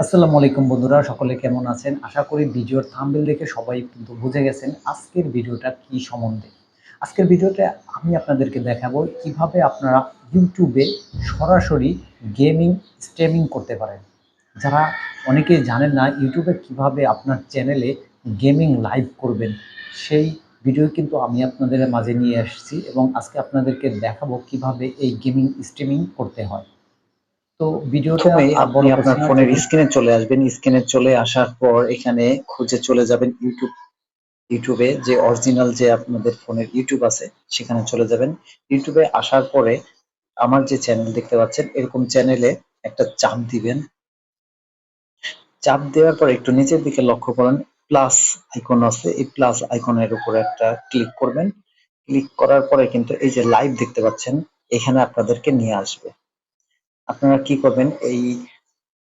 আসসালামু আলাইকুম বন্ধুরা, সকলে কেমন আছেন? আশা করি ভিডিওর থাম্বনেল দেখে সবাই কিন্তু বুঝে গেছেন আজকের ভিডিওটা কি সম্বন্ধে। আজকের ভিডিওতে আমি আপনাদেরকে দেখাবো কীভাবে আপনারা ইউটিউবে সরাসরি গেমিং স্ট্রিমিং করতে পারেন। যারা অনেকেই জানেন না ইউটিউবে কীভাবে আপনার চ্যানেলে গেমিং লাইভ করবেন, সেই ভিডিও কিন্তু আমি আপনাদের মাঝে নিয়ে এসেছি এবং আজকে আপনাদেরকে দেখাবো কীভাবে এই গেমিং স্ট্রিমিং করতে হয়। তো ভিডিওটা আপনি আপনার ফোনের। স্ক্রিনে চলে আসবেন। স্ক্রিনে চলে আসার পর এখানে খুঁজে চলে যাবেন ইউটিউব ইউটিউবে যে অরিজিনাল যে আপনাদের ফোনের ইউটিউব আছে সেখানে চলে যাবেন। ইউটিউবে আসার পরে আমার যে চ্যানেল দেখতে পাচ্ছেন এরকম চ্যানেলে একটা চাপ দিবেন। চাপ দেওয়ার পর একটু নিচের দিকে লক্ষ্য করেন প্লাস আইকন আছে। এই প্লাস আইকনের উপরে একটা ক্লিক করবেন। ক্লিক করার পরে কিন্তু এই যে লাইভ দেখতে পাচ্ছেন এখানে আপনাদেরকে নিয়ে আসবে। আপনারা কি করবেন? এই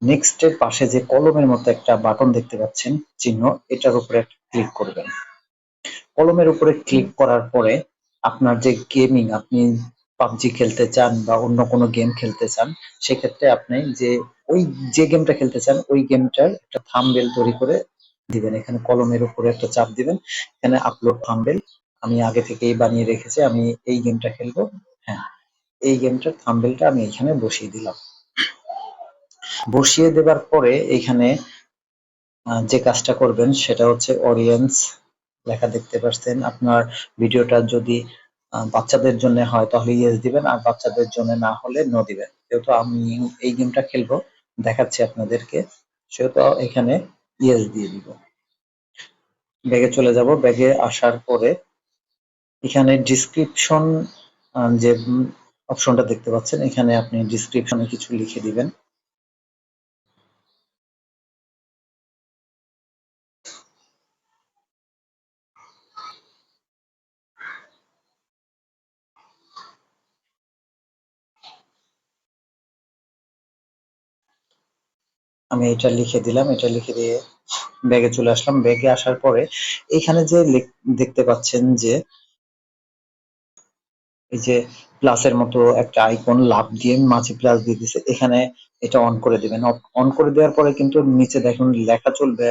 নেক্সট এর পাশে যে কলমের মতো একটা বাটন দেখতে পাচ্ছেন, চিহ্ন, এটার উপরে ক্লিক করবেন। কলমের উপরে ক্লিক করার পরে আপনার যে গেমিং আপনি পাবজি খেলতে চান বা অন্য কোনো গেম খেলতে চান, সেক্ষেত্রে আপনি যে ওই যে গেমটা খেলতে চান, ওই গেমটার একটা থাম্বনেল তৈরি করে দিবেন। এখানে কলমের উপরে একটা চাপ দিবেন, এখানে আপলোড থাম্বনেল আমি আগে থেকেই বানিয়ে রেখেছি, আমি এই গেমটা খেলব। হ্যাঁ। এই গেমটার থাম্বনেলটা আমি এখানে বসিয়ে দিলাম। বসিয়ে দেবার পরে এখানে যে কাজটা করবেন সেটা হচ্ছে অডিয়েন্স লেখা দেখতে পাচ্ছেন আপনার ভিডিওটা যদি বাচ্চাদের জন্য হয় তাহলে ইয়েস দিবেন, আর বাচ্চাদের জন্য না হলে নো দিবেন। যেহেতু আমি এই গেমটা খেলব, দেখাচ্ছি আপনাদেরকে, সেহেতু এখানে ইয়েস দিয়ে দিব। ব্যাগে চলে যাব। ব্যাগে আসার পরে এখানে ডিসক্রিপশন যে অপশনটা দেখতে পাচ্ছেন। এখানে আপনি ডিসক্রিপশনে কিছু লিখে দিবেন। আমি এটা লিখে দিলাম। এটা লিখে দিয়ে ব্যাগে চলে আসলাম। ব্যাগে আসার পরে এখানে যে দেখতে পাচ্ছেন যে এই যে প্লাসের মতো একটা আইকন লাভ দিয়ে মাঝে প্লাস দিয়ে দিছে, এখানে এটা অন করে দিবেন। অন করে দেওয়ার পরে কিন্তু নিচে দেখুন লেখা চলবে,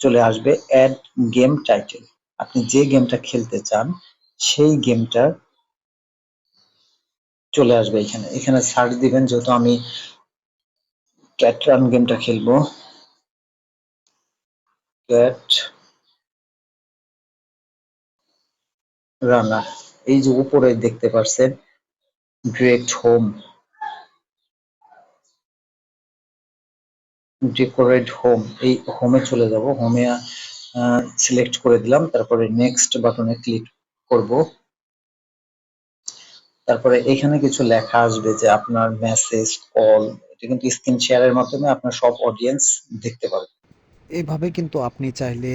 চলে আসবে অ্যাড গেম টাইটেল আপনি যে গেমটা খেলতে চান, সেই গেমটার চলে আসবে এখানে। এখানে সার্চ দিবেন যেহেতু আমি ক্যাট রান গেমটা খেলব। ক্যাট রানার এই যে উপরে দেখতে পাচ্ছেন ডিরেক্ট হোম ডেকোরেট হোম এই হোমে চলে যাব। হোমে সিলেক্ট করে দিলাম। তারপরে নেক্সট বাটনে ক্লিক করব। তারপরে এখানে কিছু লেখা আসবে যে আপনার মেসেজ কল এটা কিন্তু স্ক্রিন শেয়ারের মাধ্যমে আপনার সব অডিয়েন্স দেখতে পারবে। এভাবে কিন্তু আপনি চাইলে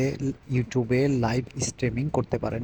ইউটিউবে লাইভ স্ট্রিমিং করতে পারেন।